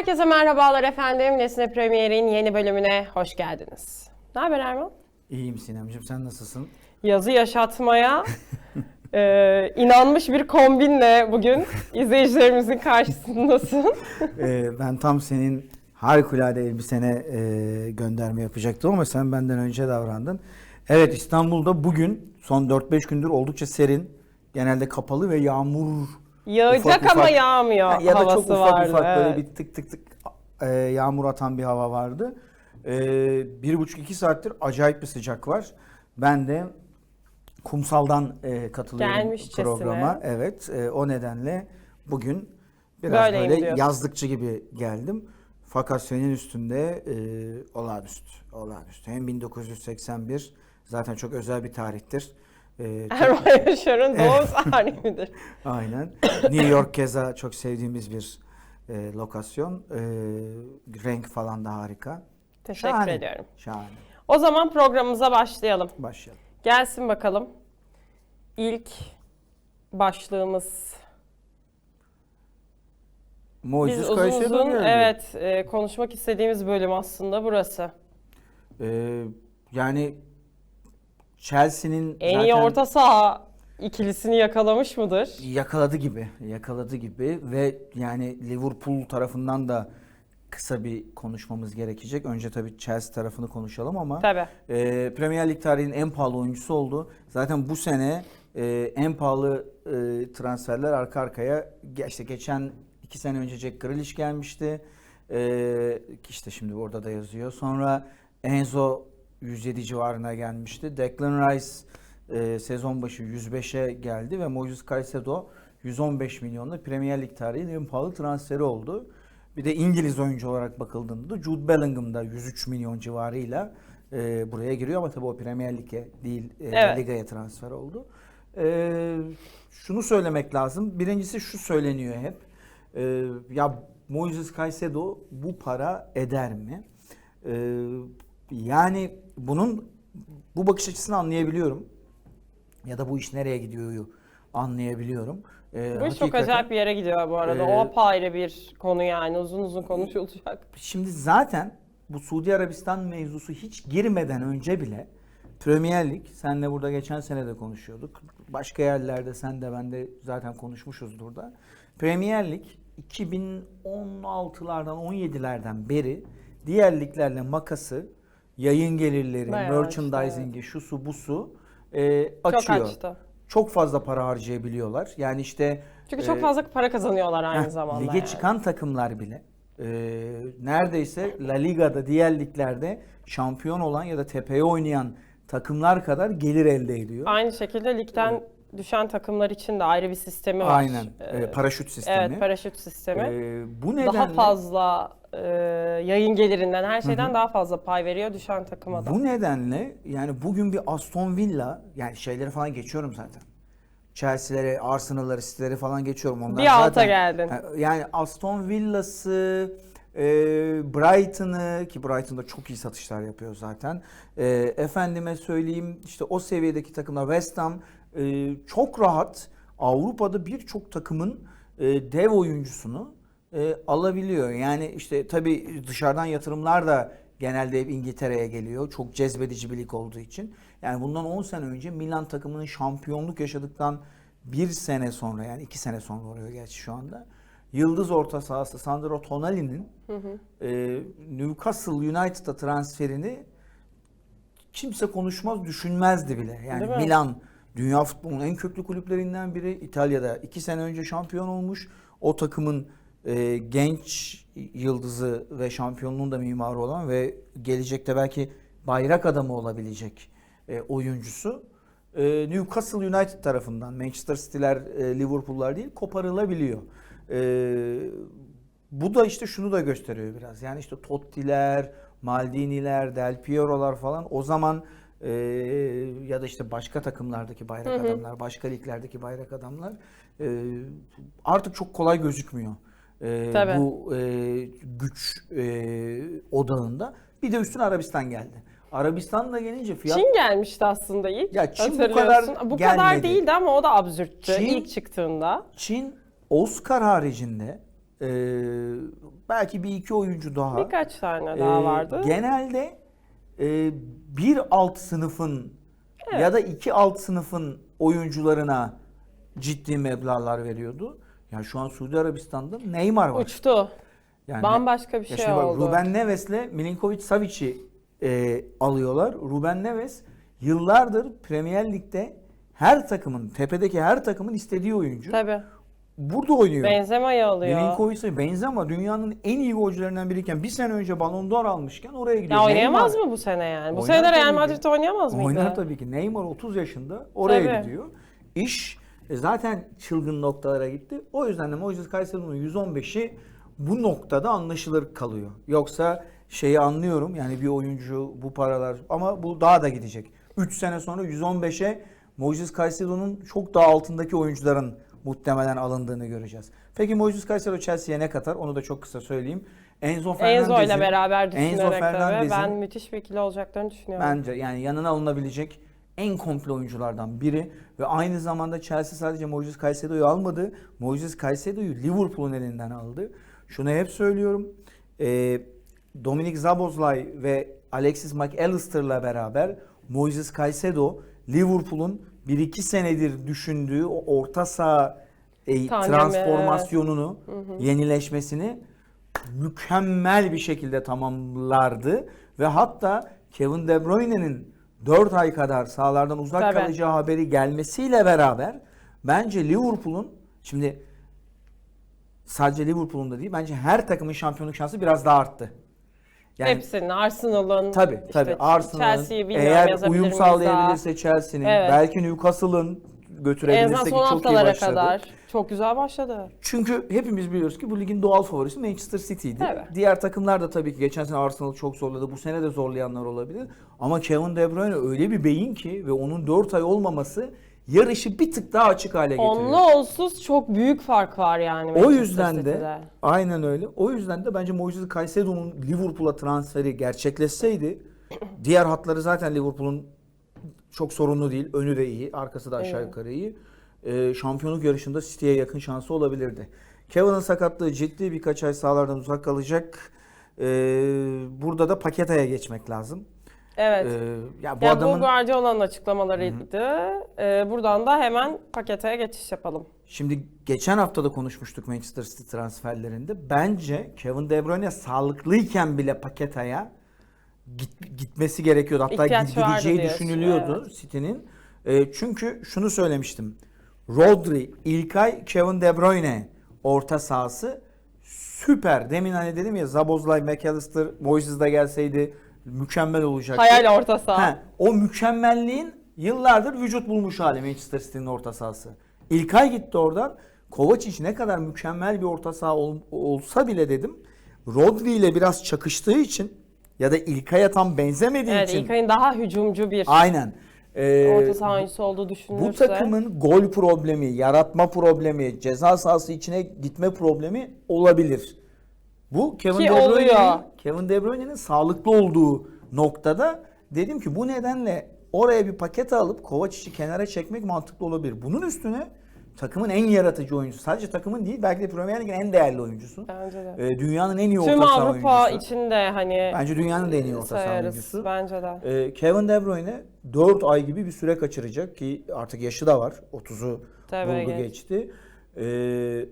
Herkese merhabalar efendim. Nesne Premier'in yeni bölümüne hoş geldiniz. Ne haber Erman? İyiyim Sinemciğim sen nasılsın? Yazı yaşatmaya e, inanmış bir kombinle bugün izleyicilerimizin karşısındasın. Ee, ben tam senin harikulade elbisene e, gönderme yapacaktım ama sen benden önce davrandın. Evet İstanbul'da bugün son 4-5 gündür oldukça serin. Genelde kapalı ve yağmur Yağacak Ufak ama ufak- yağmıyor Ha, ya da çok ufak vardı. ufak böyle evet. bir tık tık tık e, yağmur atan bir hava vardı. E, bir buçuk iki saattir acayip bir sıcak var. Ben de kumsaldan e, katılıyorum Gelmişçesine. programa. Evet e, o nedenle bugün biraz Böyleyim böyle diyorsun. yazlıkçı gibi geldim. Fakat senin üstünde e, olağanüstü. Olağanüstü. Hem 1981 zaten çok özel bir tarihtir. E, Erman Yaşar'ın doğum tarihidir. Aynen. New York keza çok sevdiğimiz bir e, lokasyon. E, renk falan da harika. Teşekkür Şahane. ediyorum. Şahane. O zaman programımıza başlayalım. Başlayalım. Gelsin bakalım. İlk başlığımız Biz Moises uzun Caicedo uzun evet e, konuşmak istediğimiz bölüm aslında burası. E, yani Chelsea'nin En zaten iyi orta saha ikilisini yakalamış mıdır? yakaladı gibi. Yakaladı gibi ve yani Liverpool tarafından da kısa bir konuşmamız gerekecek. Önce tabii Chelsea tarafını konuşalım ama Tabii. Ee, Premier Lig tarihinin en pahalı oyuncusu oldu. Zaten bu sene e, en pahalı e, transferler arka arkaya işte geçen iki sene önce Jack Grealish gelmişti. Ee, işte şimdi orada da yazıyor. Sonra Enzo 107 civarına gelmişti. Declan Rice e, sezon başı 105'e geldi ve Moises Caicedo 115 milyonla Premier Lig tarihinin en pahalı transferi oldu. Bir de İngiliz oyuncu olarak bakıldığında da Jude Bellingham da 103 milyon civarıyla e, buraya giriyor ama tabii o Premier Lig'e değil e, Evet. Liga'ya transfer oldu. E, şunu söylemek lazım. Birincisi şu söyleniyor hep. E, ya Moises Caicedo bu para eder mi? E, yani bunun bu bakış açısını anlayabiliyorum. Ya da bu iş nereye gidiyor anlayabiliyorum. E, Bu iş çok acayip bir yere gidiyor bu arada. Ee, o apayrı bir konu yani uzun uzun konuşulacak. Şimdi zaten bu Suudi Arabistan mevzusu hiç girmeden önce bile Premier Lig, senle burada geçen sene de konuşuyorduk. Başka yerlerde sen de ben de zaten konuşmuşuzdur da. Premier Lig 2016'lardan 17'lerden beri diğer liglerle makası, yayın gelirleri, Bayağı merchandising'i, şusu busu e, açıyor. Çok açtı. Çok fazla para harcayabiliyorlar. Yani işte Çünkü e, çok fazla para kazanıyorlar aynı Heh, zamanda. Lige yani. çıkan takımlar bile e, neredeyse La Liga'da diğer liglerde şampiyon olan ya da tepeye oynayan takımlar kadar gelir elde ediyor. Aynı şekilde ligden düşen takımlar için de ayrı bir sistemi var. Aynen. Ee, paraşüt sistemi. Evet, paraşüt sistemi. E, bu nedenle daha fazla e, yayın gelirinden, her şeyden daha fazla pay veriyor düşen takıma da. bu nedenle yani bugün bir Aston Villa yani şeyleri falan geçiyorum zaten. Chelsea'leri, Arsenal'ları, City'leri falan geçiyorum. Onlar Bir alta zaten- geldin. Ha, Yani Aston Villa'sı, e, Brighton'ı ki Brighton'da çok iyi satışlar yapıyor zaten. E, efendime söyleyeyim işte o seviyedeki takımlar West Ham e, çok rahat Avrupa'da birçok takımın e, dev oyuncusunu e, alabiliyor. Yani işte tabii dışarıdan yatırımlar da genelde hep İngiltere'ye geliyor. Çok cezbedici bir lig olduğu için. Yani bundan 10 sene önce Milan takımının şampiyonluk yaşadıktan bir sene sonra yani iki sene sonra oluyor gerçi şu anda. Yıldız orta sahası Sandro Tonali'nin e, Newcastle United'a transferini kimse konuşmaz düşünmezdi bile. Yani? Milan dünya futbolunun en köklü kulüplerinden biri. İtalya'da iki sene önce şampiyon olmuş. O takımın e, genç yıldızı ve şampiyonluğun da mimarı olan ve gelecekte belki bayrak adamı olabilecek e, oyuncusu e, Newcastle United tarafından Manchester City'ler, e, Liverpool'lar değil koparılabiliyor. E, bu da işte şunu da gösteriyor biraz. Yani işte Totti'ler, Maldini'ler, Del Piero'lar falan o zaman e, ya da işte başka takımlardaki bayrak adamlar, başka liglerdeki bayrak adamlar e, artık çok kolay gözükmüyor. E, Tabii. bu e, güç e, odağında. Bir de üstüne Arabistan geldi. Arabistan da gelince fiyat Çin gelmişti aslında ilk. Ya Çin bu kadar Bu kadar gelmedi. değildi ama o da absürttü Çin- ilk çıktığında. Çin Oscar haricinde e, belki bir iki oyuncu daha. Birkaç tane daha Ee, vardı. Genelde e, bir alt sınıfın Evet. ya da iki alt sınıfın oyuncularına ciddi meblağlar veriyordu. Ya şu an Suudi Arabistan'da Neymar var. Uçtu. Yani Bambaşka bir ya şey şimdi bak, oldu. Ruben Neves'le Milinkovic Savic'i e, alıyorlar. Ruben Neves yıllardır Premier Lig'de her takımın, tepedeki her takımın istediği oyuncu. Tabii. Burada oynuyor. Benzema'yı alıyor. Milinkovic Benzema dünyanın en iyi golcülerinden biriyken bir sene önce Ballon d'Or almışken oraya gidiyor. Ya oynayamaz Neymar- mı bu sene yani? Bu Oynar sene de Real tabii ki. Madrid oynayamaz mıydı? Oynar tabii ki. Neymar 30 yaşında oraya Tabii. gidiyor. İş e, zaten çılgın noktalara gitti. O yüzden de Moises Caicedo'nun 115'i bu noktada anlaşılır kalıyor. Yoksa şeyi anlıyorum yani bir oyuncu bu paralar ama bu daha da gidecek. 3 sene sonra 115'e Moises Caicedo'nun çok daha altındaki oyuncuların muhtemelen alındığını göreceğiz. Peki Moises Caicedo Chelsea'ye ne katar? Onu da çok kısa söyleyeyim. Enzo Fernandez'in Enzo ile beraber Enzo düşünerek tabii. Fernandez'in Ben müthiş bir ikili olacaklarını düşünüyorum. Bence yani yanına alınabilecek en komple oyunculardan biri ve aynı zamanda Chelsea sadece Moises Caicedo'yu almadı. Moises Caicedo'yu Liverpool'un elinden aldı. Şunu hep söylüyorum. Ee, Dominic Zabozlay ve Alexis McAllister'la beraber Moises Caicedo Liverpool'un 1-2 senedir düşündüğü o orta saha e, transformasyonunu, yenileşmesini mükemmel bir şekilde tamamlardı ve hatta Kevin De Bruyne'nin 4 ay kadar sahalardan uzak Tabii. kalacağı haberi gelmesiyle beraber bence Liverpool'un şimdi sadece Liverpool'un da değil bence her takımın şampiyonluk şansı biraz daha arttı. Yani Hepsinin, Arsenal'ın, tabii işte tabii Arsenal'ın eğer uyum sağlayabilirse Chelsea'nin Evet. belki Newcastle'ın son çok iyi başladı. kadar. Çok güzel başladı. Çünkü hepimiz biliyoruz ki bu ligin doğal favorisi Manchester City'ydi. Tabii. Diğer takımlar da tabii ki geçen sene Arsenal'ı çok zorladı. Bu sene de zorlayanlar olabilir. Ama Kevin De Bruyne öyle bir beyin ki ve onun 4 ay olmaması yarışı bir tık daha açık hale getiriyor. Onlu olsuz çok büyük fark var yani. o yüzden de City'de. aynen öyle. O yüzden de bence Moises Caicedo'nun Liverpool'a transferi gerçekleşseydi diğer hatları zaten Liverpool'un çok sorunlu değil. Önü de iyi, arkası da aşağı Evet. yukarı iyi. Ee, şampiyonluk yarışında City'ye yakın şansı olabilirdi. Kevin'in sakatlığı ciddi birkaç ay sahalardan uzak kalacak. Ee, burada da Paketa'ya geçmek lazım. Evet. Ee, ya bu ya adamın bu Guardiola'nın açıklamalarıydı. Ee, buradan da hemen pakete geçiş yapalım. Şimdi geçen hafta da konuşmuştuk Manchester City transferlerinde. Bence Kevin De Bruyne sağlıklıyken bile Paketa'ya git, gitmesi gerekiyordu. Hatta İhtiyaç diyorsun, düşünülüyordu City'nin. Ee, çünkü şunu söylemiştim. Rodri, İlkay, Kevin De Bruyne orta sahası süper. Demin hani dedim ya Zabozlay, McAllister, Moises de gelseydi mükemmel olacaktı. Hayal orta saha. Ha, o mükemmelliğin yıllardır vücut bulmuş hali Manchester City'nin orta sahası. İlkay gitti oradan. Kovacic ne kadar mükemmel bir orta saha ol- olsa bile dedim. Rodri ile biraz çakıştığı için ya da İlkay'a tam benzemediği Evet, için. İlkay'ın daha hücumcu bir Aynen. Ee, orta saha oyuncusu olduğu düşünülürse. bu takımın gol problemi, yaratma problemi, ceza sahası içine gitme problemi olabilir. Bu Kevin Ki De Bruyne'nin. Kevin De Bruyne'nin sağlıklı olduğu noktada dedim ki bu nedenle oraya bir paket alıp Kovacic'i kenara çekmek mantıklı olabilir. Bunun üstüne takımın en yaratıcı oyuncusu. Sadece takımın değil belki de Premier Lig'in en değerli oyuncusu. Bence de. Ee, dünyanın en iyi orta Tüm saha Avrupa oyuncusu. için de hani Bence dünyanın en iyi orta saha oyuncusu. bence de. Ee, Kevin De Bruyne 4 ay gibi bir süre kaçıracak ki artık yaşı da var. 30'u Tabii buldu geç. geçti. Ee,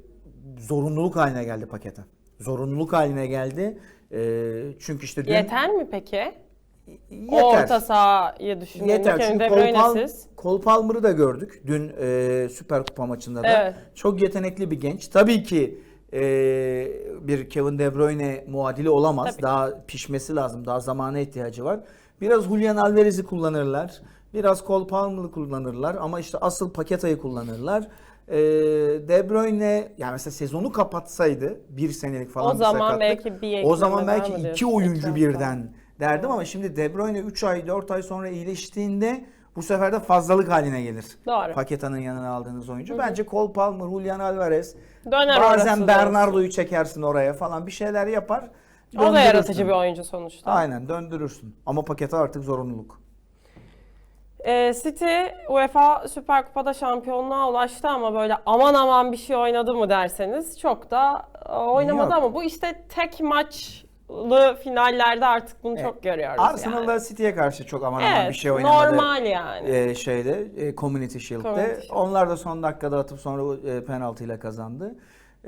zorunluluk haline geldi pakete. Zorunluluk haline geldi. Ee, çünkü işte dün Yeter mi peki? Yeter. O orta sahayı düşündüğünde Yeter çünkü Cole, Pal- Bruyne'siz. Cole Palmer'ı da gördük dün e, Süper Kupa maçında da. Evet. Çok yetenekli bir genç. Tabii ki e, bir Kevin De Bruyne muadili olamaz. Tabii. Daha pişmesi lazım. Daha zamana ihtiyacı var. Biraz Julian Alvarez'i kullanırlar. Biraz Cole Palmer'ı kullanırlar ama işte asıl Paketa'yı kullanırlar. E, De Bruyne yani mesela sezonu kapatsaydı bir senelik falan O bir zaman sakatlık, belki bir o zaman belki iki oyuncu birden derdim ama şimdi De Bruyne 3 ay 4 ay sonra iyileştiğinde bu sefer de fazlalık haline gelir. Doğru. Paketa'nın yanına aldığınız oyuncu. Bence Cole Palmer, Julian Alvarez Döner bazen. Bernardo'yu çekersin oraya falan bir şeyler yapar. O da yaratıcı bir oyuncu sonuçta. Aynen döndürürsün. Ama Paketa artık zorunluluk. Ee, City UEFA Süper Kupa'da şampiyonluğa ulaştı ama böyle aman aman bir şey oynadı mı derseniz çok da e, oynamadı Yok. ama bu işte tek maçlı finallerde artık bunu Evet. çok görüyoruz Arsenal'da yani. City'ye karşı çok aman aman Evet, bir şey oynamadı. normal yani. e, şeyde e, Community Shield'de. Community Shield. Onlar da son dakikada atıp sonra e, penaltıyla kazandı.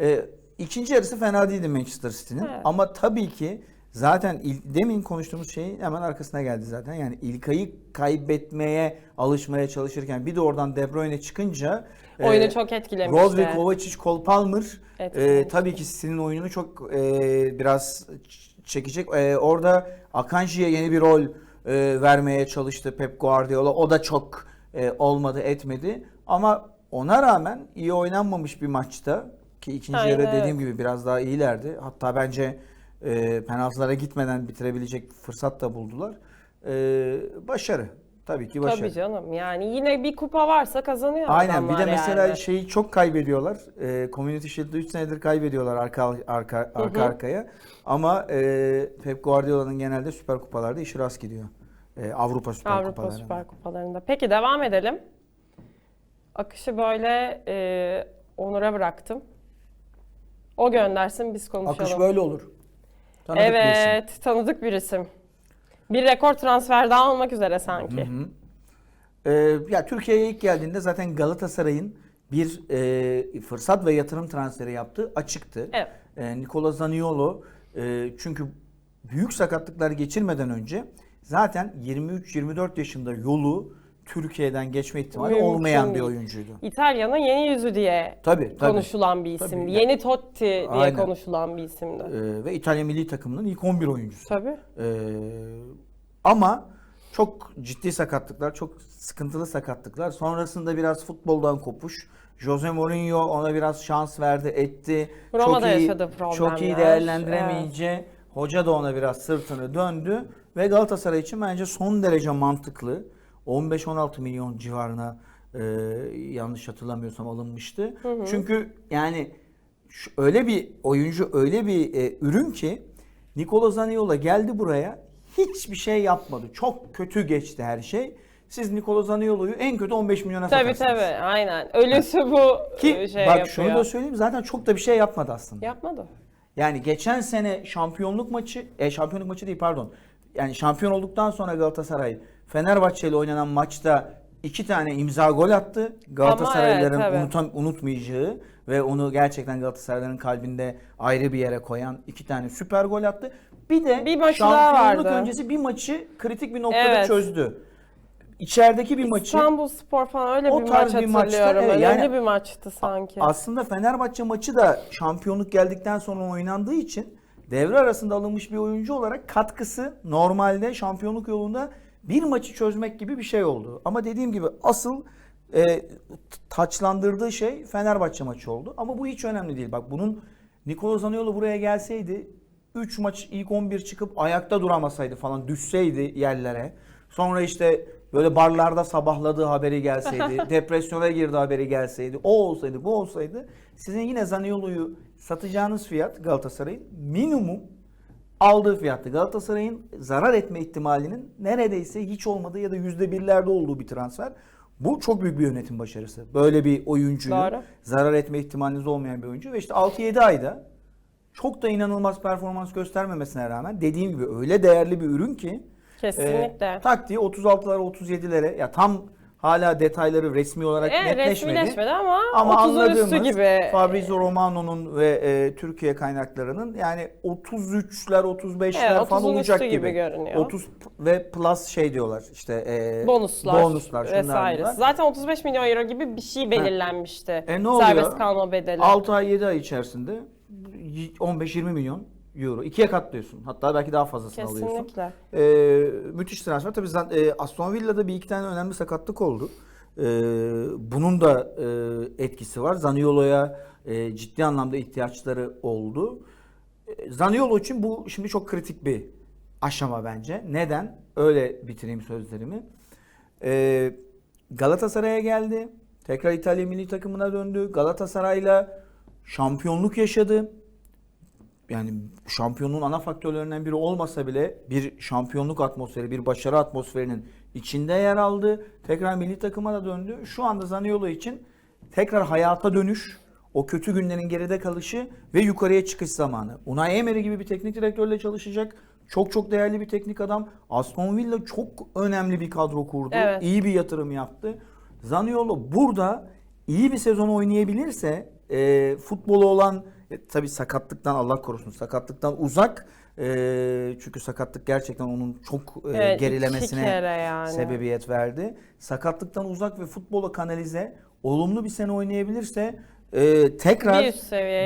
E, ikinci yarısı fena değildi Manchester City'nin. Evet. Ama tabii ki zaten il- demin konuştuğumuz şeyin hemen arkasına geldi zaten. Yani İlkay'ı kaybetmeye alışmaya çalışırken bir de oradan De Bruyne çıkınca e, Oyunu çok etkilemişti. Rodri, Kovacic, Cole Palmer e, Etkilemişti. tabii ki City'nin oyununu çok e, biraz çekecek. E, orada Akanji'ye yeni bir rol e, vermeye çalıştı Pep Guardiola. O da çok e, olmadı etmedi. Ama ona rağmen iyi oynanmamış bir maçta ki ikinci Aynen, yarı evet. dediğim gibi biraz daha iyilerdi. Hatta bence e, penaltılara gitmeden bitirebilecek fırsat da buldular. E, başarı. Tabii ki başarı. Tabii canım yani yine bir kupa varsa kazanıyor Aynen bir de mesela yani. şeyi çok kaybediyorlar. Ee, Community Shield'da 3 senedir kaybediyorlar arka arka arka hı. arkaya. Ama e, Pep Guardiola'nın genelde süper kupalarda işi rast gidiyor. Ee, Avrupa süper Avrupa kupalarında. Süper Kupalarında. Peki devam edelim. Akışı böyle e, Onur'a bıraktım. O göndersin biz konuşalım. Akış böyle olur. Tanıdık bir isim. evet, tanıdık bir isim. Bir rekor transfer daha olmak üzere sanki. Ee, ya Türkiye'ye ilk geldiğinde zaten Galatasaray'ın bir e, fırsat ve yatırım transferi yaptığı açıktı. Evet. E, Nicola Zaniolo e, çünkü büyük sakatlıklar geçirmeden önce zaten 23-24 yaşında yolu Türkiye'den geçme ihtimali Mümkün olmayan bir oyuncuydu. İtalyan'ın yeni yüzü diye Tabii tabii. konuşulan bir isimdi. Tabii. Yeni Totti diye Aynen. konuşulan bir isimdi. E, ve İtalya milli takımının ilk 11 oyuncusu. Tabii. E, ama çok ciddi sakatlıklar, çok sıkıntılı sakatlıklar. Sonrasında biraz futboldan kopuş. Jose Mourinho ona biraz şans verdi, etti. Roma'da çok iyi, yaşadığı problemler, Çok iyi değerlendiremeyince hoca da ona biraz sırtını döndü ve Galatasaray için bence son derece mantıklı. 15-16 milyon civarına e, yanlış hatırlamıyorsam alınmıştı. Çünkü yani şu- öyle bir oyuncu, öyle bir e, ürün ki Nikola Zaniolo geldi buraya hiçbir şey yapmadı. Çok kötü geçti her şey. Siz Nikola Zaniolo'yu en kötü 15 milyona Tabii satarsınız. tabii aynen. Ölüsü bu Ki e, şey bak yapıyor. şunu da söyleyeyim zaten çok da bir şey yapmadı aslında. Yapmadı. Yani geçen sene şampiyonluk maçı, e, şampiyonluk maçı değil pardon. Yani şampiyon olduktan sonra Galatasaray Fenerbahçe ile oynanan maçta iki tane imza gol attı. Galatasaraylıların evet, unutam- unutmayacağı ve onu gerçekten Galatasaraylıların kalbinde ayrı bir yere koyan iki tane süper gol attı. Bir de Bir daha şampiyonluk vardı. öncesi bir maçı kritik bir noktada Evet. çözdü. İçerideki bir maçı İstanbul Spor falan öyle O bir tarz maç bir maçta, evet, yani- bir maçtı sanki. Aslında Fenerbahçe maçı da şampiyonluk geldikten sonra oynandığı için devre arasında alınmış bir oyuncu olarak katkısı normalde şampiyonluk yolunda bir maçı çözmek gibi bir şey oldu. Ama dediğim gibi asıl e, taçlandırdığı şey Fenerbahçe maçı oldu. Ama bu hiç önemli değil. Bak bunun Nikola Zaniolo buraya gelseydi 3 maç ilk 11 çıkıp ayakta duramasaydı falan düşseydi yerlere. Sonra işte böyle barlarda sabahladığı haberi gelseydi, depresyona girdi haberi gelseydi, o olsaydı, bu olsaydı sizin yine Zaniolo'yu satacağınız fiyat Galatasaray'ın minimum aldığı fiyattı. Galatasaray'ın zarar etme ihtimalinin neredeyse hiç olmadığı ya da yüzde birlerde olduğu bir transfer. Bu çok büyük bir yönetim başarısı. Böyle bir oyuncuyu Doğru. zarar etme ihtimaliniz olmayan bir oyuncu ve işte 6-7 ayda çok da inanılmaz performans göstermemesine rağmen dediğim gibi öyle değerli bir ürün ki Kesinlikle. e, taktiği 36'lara 37'lere ya tam hala detayları resmi olarak Evet, netleşmedi. resmileşmedi ama, Ama 30'un anladığımız üstü gibi. Fabrizio Romano'nun ve e, Türkiye kaynaklarının yani 33'ler 35'ler Evet, falan 30'un olacak gibi. gibi görünüyor. 30 ve plus şey diyorlar işte e, bonuslar, bonuslar vesaire. bunlar. Zaten 35 milyon euro gibi bir şey belirlenmişti. E, ne oluyor? Serbest kalma bedeli. 6 ay 7 ay içerisinde 15-20 milyon euro. ikiye katlıyorsun. Hatta belki daha fazlasını alıyorsun. Kesinlikle. Ee, müthiş transfer. Tabii zan- e, Aston Villa'da bir iki tane önemli sakatlık oldu. Ee, bunun da e, etkisi var. Zaniolo'ya e, ciddi anlamda ihtiyaçları oldu. E, Zaniolo için bu şimdi çok kritik bir aşama bence. Neden? Öyle bitireyim sözlerimi. Ee, Galatasaray'a geldi. Tekrar İtalya milli takımına döndü. Galatasaray'la şampiyonluk yaşadı. Yani şampiyonluğun ana faktörlerinden biri olmasa bile bir şampiyonluk atmosferi, bir başarı atmosferinin içinde yer aldı. Tekrar milli takıma da döndü. Şu anda Zaniolo için tekrar hayata dönüş, o kötü günlerin geride kalışı ve yukarıya çıkış zamanı. Unai Emery gibi bir teknik direktörle çalışacak. Çok çok değerli bir teknik adam. Aston Villa çok önemli bir kadro kurdu. Evet. İyi bir yatırım yaptı. Zaniolo burada iyi bir sezon oynayabilirse e, futbolu olan e, tabii sakatlıktan Allah korusun sakatlıktan uzak e, çünkü sakatlık gerçekten onun çok e, Evet, gerilemesine yani. sebebiyet verdi. Sakatlıktan uzak ve futbola kanalize olumlu bir sene oynayabilirse e, tekrar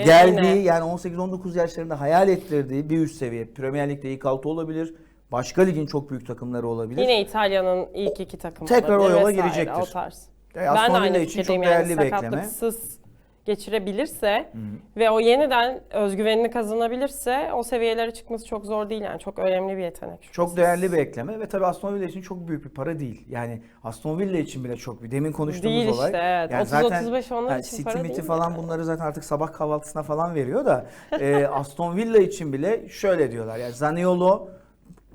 geldiği yine. yani 18-19 yaşlarında hayal ettirdiği bir üst seviye. Premier Lig'de ilk altı olabilir. Başka ligin çok büyük takımları olabilir. Yine İtalya'nın ilk iki takımı. Tekrar o yola vesaire, girecektir. O tarz. E, ben de aynı için çok değerli yani bir ekleme. sakatlıksız geçirebilirse ve o yeniden özgüvenini kazanabilirse o seviyelere çıkması çok zor değil yani çok önemli bir yetenek. Çok şüphesiz. değerli bir ekleme ve tabii Aston Villa için çok büyük bir para değil. Yani Aston Villa için bile çok büyük. Demin konuştuğumuz Değil olay. işte, evet. Yani 30-35 onlar yani için City para Miti değil falan yani. bunları zaten artık sabah kahvaltısına falan veriyor da e, Aston Villa için bile şöyle diyorlar. Yani Zaniolo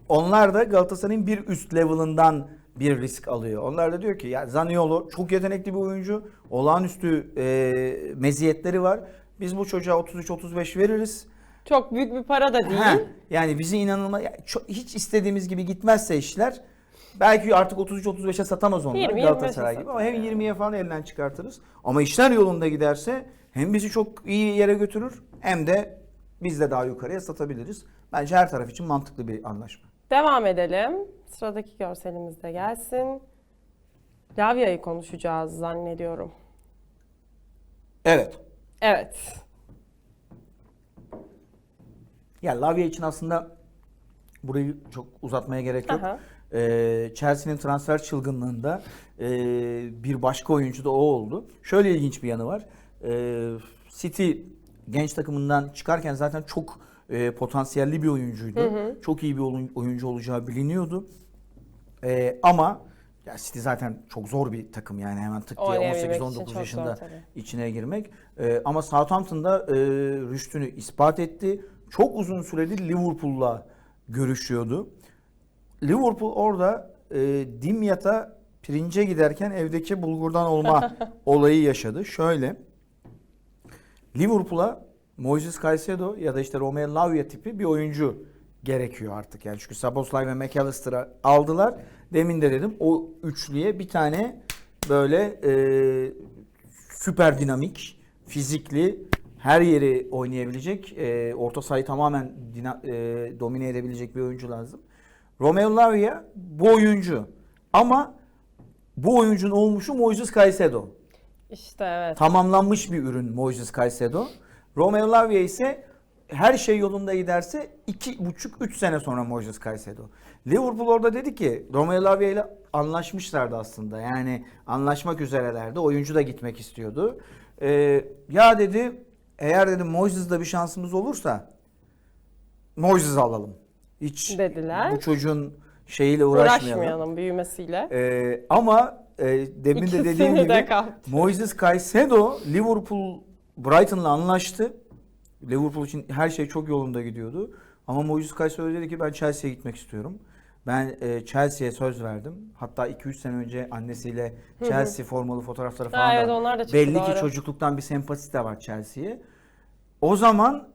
onlar da Galatasaray'ın bir üst level'ından bir risk alıyor. Onlar da diyor ki ya Zaniolo çok yetenekli bir oyuncu. Olağanüstü e, meziyetleri var. Biz bu çocuğa 33-35 veririz. Çok büyük bir para da değil. Ha, yani bizi inanılmaz hiç istediğimiz gibi gitmezse işler belki artık 33-35'e satamaz onlar 20-25'e Galatasaray gibi ama hem satar 20'ye falan elinden çıkartırız. Ama işler yolunda giderse hem bizi çok iyi yere götürür hem de biz de daha yukarıya satabiliriz. Bence her taraf için mantıklı bir anlaşma. Devam edelim. Sıradaki görselimiz de gelsin. Lavia'yı konuşacağız zannediyorum. Evet. Evet. Ya Lavia için aslında burayı çok uzatmaya gerek yok. Aha. Ee, Chelsea'nin transfer çılgınlığında e, bir başka oyuncu da o oldu. Şöyle ilginç bir yanı var. Ee, City genç takımından çıkarken zaten çok e, potansiyelli bir oyuncuydu. Çok iyi bir oyun- oyuncu olacağı biliniyordu. Ee, ama ya City zaten çok zor bir takım yani hemen tık diye Oynayabilmek için 18-19 çok yaşında zor içine girmek. Ee, ama Southampton'da e, rüştünü ispat etti. Çok uzun süredir Liverpool'la görüşüyordu. Liverpool orada e, Dimyat'a pirince giderken evdeki bulgurdan olma olayı yaşadı. Şöyle Liverpool'a Moises Caicedo ya da işte Romeo Lavia tipi bir oyuncu gerekiyor artık. Yani çünkü Szoboszlai ve McAllister'ı aldılar. Demin de dedim o üçlüye bir tane böyle e, süper dinamik, fizikli, her yeri oynayabilecek, e, orta sahayı tamamen dina- e, domine edebilecek bir oyuncu lazım. Romeo Lavia bu oyuncu. Ama bu oyuncunun olmuşu Moises Caicedo İşte evet. tamamlanmış bir ürün Moises Caicedo. Romeo Lavia ise her şey yolunda giderse 2,5-3 sene sonra Moises Caicedo. Liverpool orada dedi ki Romeo Lavia ile anlaşmışlardı aslında. Yani anlaşmak üzerelerdi. Oyuncu da gitmek istiyordu. Ee, ya dedi eğer dedi Moises'da bir şansımız olursa Moises'i alalım. Hiç Dediler. bu çocuğun şeyiyle uğraşmayalım. Uğraşmayalım büyümesiyle. Ee, ama e, demin de İkisini dediğim de gibi kaptı. Moises Caicedo Liverpool Brighton'la anlaştı. Liverpool için her şey çok yolunda gidiyordu. Ama Moises Caicedo dedi ki ben Chelsea'ye gitmek istiyorum. Ben e, Chelsea'ye söz verdim. Hatta 2-3 sene önce annesiyle Chelsea formalı fotoğrafları falan da evet, onlar da çıktı, Belli doğru. ki çocukluktan bir sempatisi de var Chelsea'ye. O zaman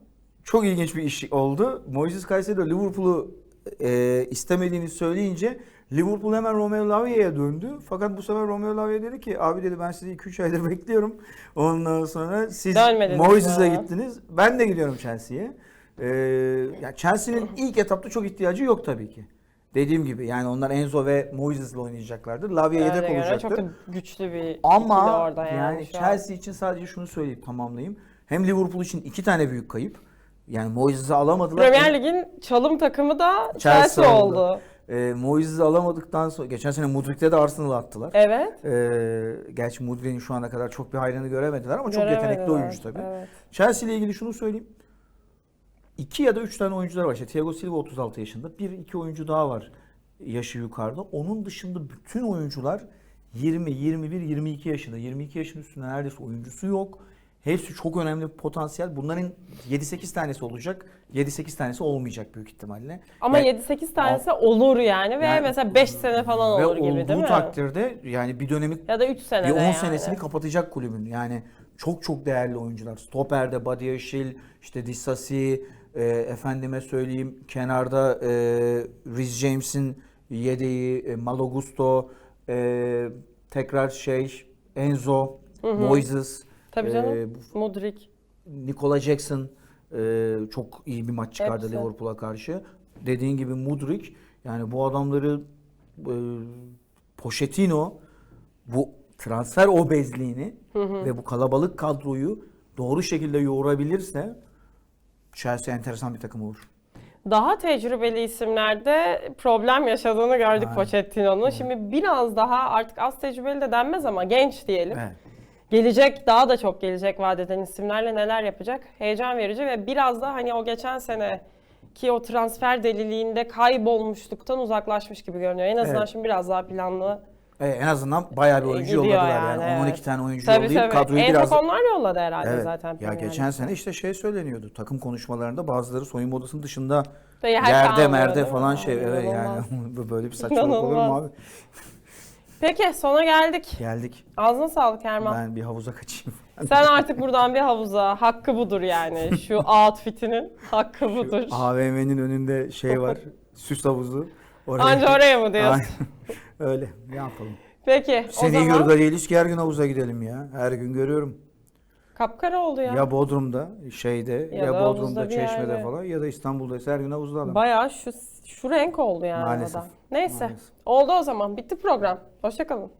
çok ilginç bir iş oldu. Moises Caicedo Liverpool'u e, istemediğini söyleyince Liverpool hemen Romeo Lavia'ya döndü. Fakat bu sefer Romeo Lavia dedi ki abi dedi ben sizi 2-3 aydır bekliyorum. Ondan sonra siz Moises'e gittiniz. Ben de gidiyorum Chelsea'ye. Ee, ya Chelsea'nin ilk etapta çok ihtiyacı yok tabii ki. Dediğim gibi yani onlar Enzo ve Moises'la oynayacaklardır. Lavia Öyle yedek göre olacaktır. Çok da güçlü bir Ama orada yani, yani, şu an. Chelsea için sadece şunu söyleyip tamamlayayım. Hem Liverpool için iki tane büyük kayıp. Yani Moises'i alamadılar. Premier Lig'in çalım takımı da Chelsea Chelsea, oldu. oldu. E, Moises'i alamadıktan sonra geçen sene Mudrik'te de Arsenal'ı attılar. Evet. E, gerçi Mudrik'in şu ana kadar çok bir hayrını göremediler ama çok yetenekli oyuncu tabii. Evet. Chelsea ile ilgili şunu söyleyeyim. İki ya da üç tane oyuncular var. İşte Thiago Silva 36 yaşında. Bir iki oyuncu daha var yaşı yukarıda. Onun dışında bütün oyuncular 20, 21, 22 yaşında. 22 yaşın üstünde neredeyse oyuncusu yok. Hepsi çok önemli bir potansiyel. Bunların 7-8 tanesi olacak. 7-8 tanesi olmayacak büyük ihtimalle. Ama Yani- 7-8 tanesi olur yani ve Yani- mesela 5 sene falan Ve olur gibi değil olduğu mi? takdirde yani bir dönemi Ya da 3 sene bir 10 yani. senesini kapatacak kulübün. Yani çok çok değerli oyuncular. Stoper'de Badiashil, işte Dissasi, e, efendime söyleyeyim kenarda e, Rhys James'in yedeği, e, Malagusto, e, tekrar şey Enzo, Moises, Tabii canım. Mudrik. Nikola Jackson e, çok iyi bir maç çıkardı Hepsi. Liverpool'a karşı. Dediğin gibi Mudrik yani bu adamları e, Pochettino bu transfer obezliğini ve bu kalabalık kadroyu doğru şekilde yoğurabilirse Chelsea enteresan bir takım olur. Daha tecrübeli isimlerde problem yaşadığını gördük. Pochettino'nun. Şimdi biraz daha artık az tecrübeli de denmez ama genç diyelim. Evet. Gelecek daha da çok gelecek vaat eden isimlerle neler yapacak? Heyecan verici ve biraz da hani o geçen sene ki o transfer deliliğinde kaybolmuşluktan uzaklaşmış gibi görünüyor. En azından Evet. şimdi biraz daha planlı. E, en azından bayağı bir oyuncu Gidiyor yolladılar yani. yani, 10-12 evet. tane oyuncu Tabii yollayıp tabii. kadroyu en biraz... çok onlar yolladı herhalde Evet. zaten. Ya Premier geçen sene işte şey söyleniyordu. Takım konuşmalarında bazıları soyunma odasının dışında yer yerde merde falan şey. Evet yani böyle bir saçmalık olur mu abi? Peki sona geldik. Geldik. Ağzına sağlık Erman. Ben bir havuza kaçayım. Sen artık buradan bir havuza. Hakkı budur yani. Şu outfitinin hakkı budur. AVM'nin önünde şey var. süs havuzu. Anca oraya mı diyorsun? Aynen. Öyle. Ne yapalım? Peki o Seni zaman Yurga değiliz ki her gün havuza gidelim ya. Her gün görüyorum. kapkara oldu ya. Ya, Bodrum'da, şeyde, ya, havuzda Bodrum'da, Çeşme'de yerde. falan ya da İstanbul'da her gün havuzda adam. Bayağı şu şu renk oldu yani Maalesef. arada. Neyse. Maalesef. Oldu o zaman. Bitti program. Hoşçakalın.